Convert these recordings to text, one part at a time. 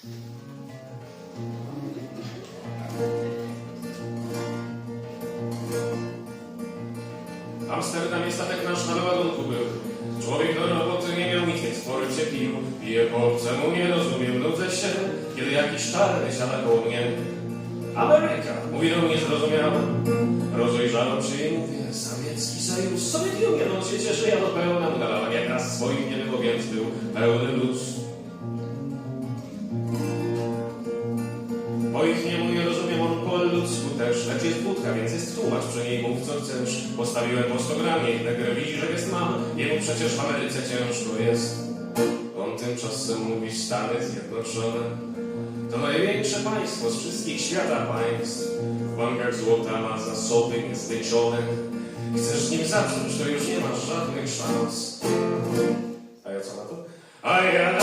Amsterdam jest statek nasz na ładunku był. Człowiek do roboty nie miał nic, więc spory się pił. Pije po obcemu, nie rozumiem, nudzę się, kiedy jakiś czarny siada koło mnie. Ameryka, mówi do mnie zrozumiała. Rozejrzałem się i mówię, samiecki sojusz, sobie nie no się cieszę, ja do pełna udalałem, jak raz swoim nie było, był pełny luz. Moich nie mówię, rozumiem, on po ludzku też, lecz jest wódka, więc jest tłumacz, przy niej mów co chcesz. Postawiłem po 100 gramie, negrę widzi, że jest mam, jemu przecież w Ameryce ciężko jest. On tymczasem mówi Stany Zjednoczone. To największe państwo z wszystkich świata państw. W bankach złota ma zasoby niezliczone. Chcesz nim zacząć, to już nie masz żadnych szans. A ja co na to? A ja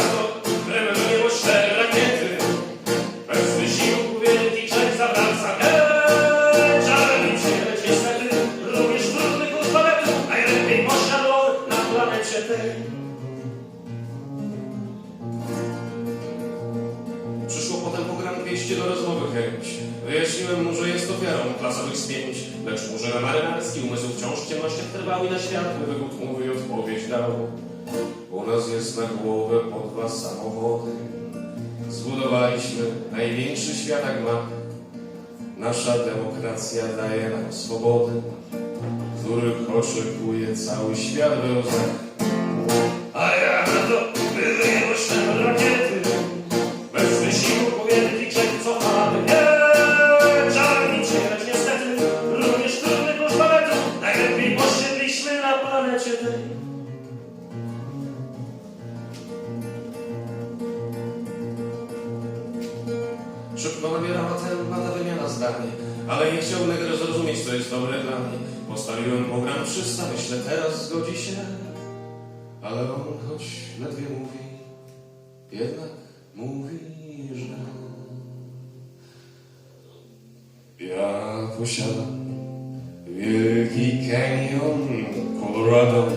Przyszło potem po gram 200 do rozmowy chęć. Wyjaśniłem mu, że jest ofiarą klasowych spięć, lecz mu, że marynarski umysł wciąż w ciemnościach trwał i na światły wygód mówi odpowiedź dał. U nas jest na głowę po dwa samochody. Zbudowaliśmy największy świat jak ma. Nasza demokracja daje nam swobody, których oczekuje cały świat we łzach. Szybko nabierała tempa ta wymiana zdań, ale nie chciał negro zrozumieć, co jest dobre dla mnie. Postawiłem program 300, myślę, teraz zgodzi się. Ale on, choć ledwie mówi, jednak mówi, że ja posiadam wielki kanion Colorado.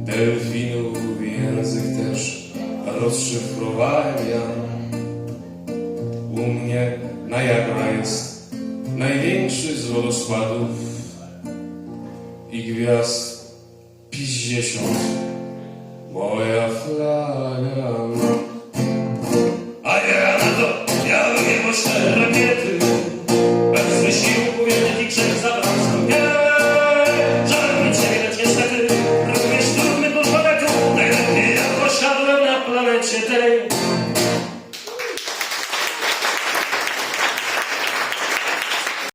Delfinów język też rozszyfrowałem ja. U mnie Niagara jest największy z wodospadów i gwiazd piździesiąt. Moja flaga